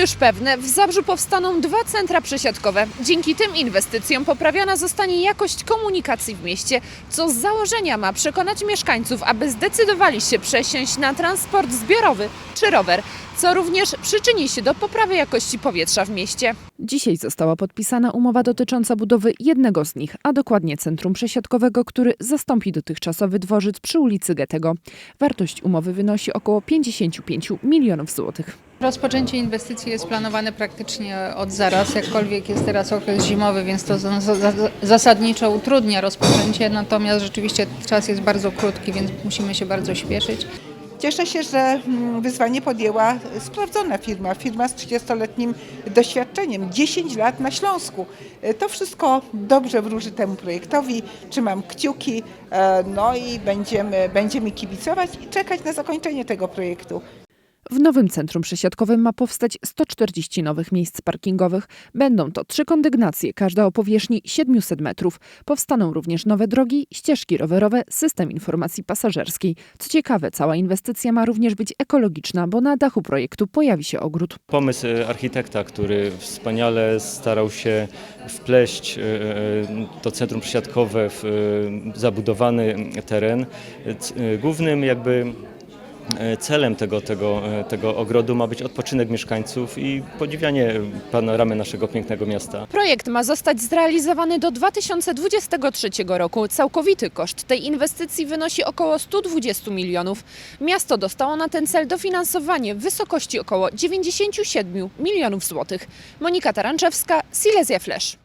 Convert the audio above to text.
już pewne, w Zabrzu powstaną dwa centra przesiadkowe. Dzięki tym inwestycjom poprawiona zostanie jakość komunikacji w mieście, co z założenia ma przekonać mieszkańców, aby zdecydowali się przesiąść na transport zbiorowy czy rower, co również przyczyni się do poprawy jakości powietrza w mieście. Dzisiaj została podpisana umowa dotycząca budowy jednego z nich, a dokładnie centrum przesiadkowego, który zastąpi dotychczasowy dworzec przy ulicy Goethego. Wartość umowy wynosi około 55 milionów złotych. Rozpoczęcie inwestycji jest planowane praktycznie od zaraz, jakkolwiek jest teraz okres zimowy, więc to za- za- zasadniczo utrudnia rozpoczęcie, natomiast rzeczywiście czas jest bardzo krótki, więc musimy się bardzo śpieszyć. Cieszę się, że mm, wyzwanie podjęła sprawdzona firma, firma z 30-letnim doświadczeniem, 10 lat na Śląsku. E, To wszystko dobrze wróży temu projektowi, trzymam kciuki, e, no i będziemy, będziemy kibicować i czekać na zakończenie tego projektu. W nowym centrum przesiadkowym ma powstać 140 nowych miejsc parkingowych. Będą to trzy kondygnacje, każda o powierzchni 700 metrów. Powstaną również nowe drogi, ścieżki rowerowe, system informacji pasażerskiej. Co ciekawe, cała inwestycja ma również być ekologiczna, bo na dachu projektu pojawi się ogród. Pomysł e, architekta, który wspaniale starał się wpleść e, e, to centrum przesiadkowe w zabudowany teren. Głównym jakby celem tego, tego, e, tego ogrodu ma być odpoczynek mieszkańców i podziwianie panoramy naszego pięknego miasta. Projekt ma zostać zrealizowany do 2023 roku. Całkowity koszt tej inwestycji wynosi około 120 milionów. Miasto dostało na ten cel dofinansowanie w wysokości około 97 milionów złotych. Monika Taranczewska, Silesia Flash.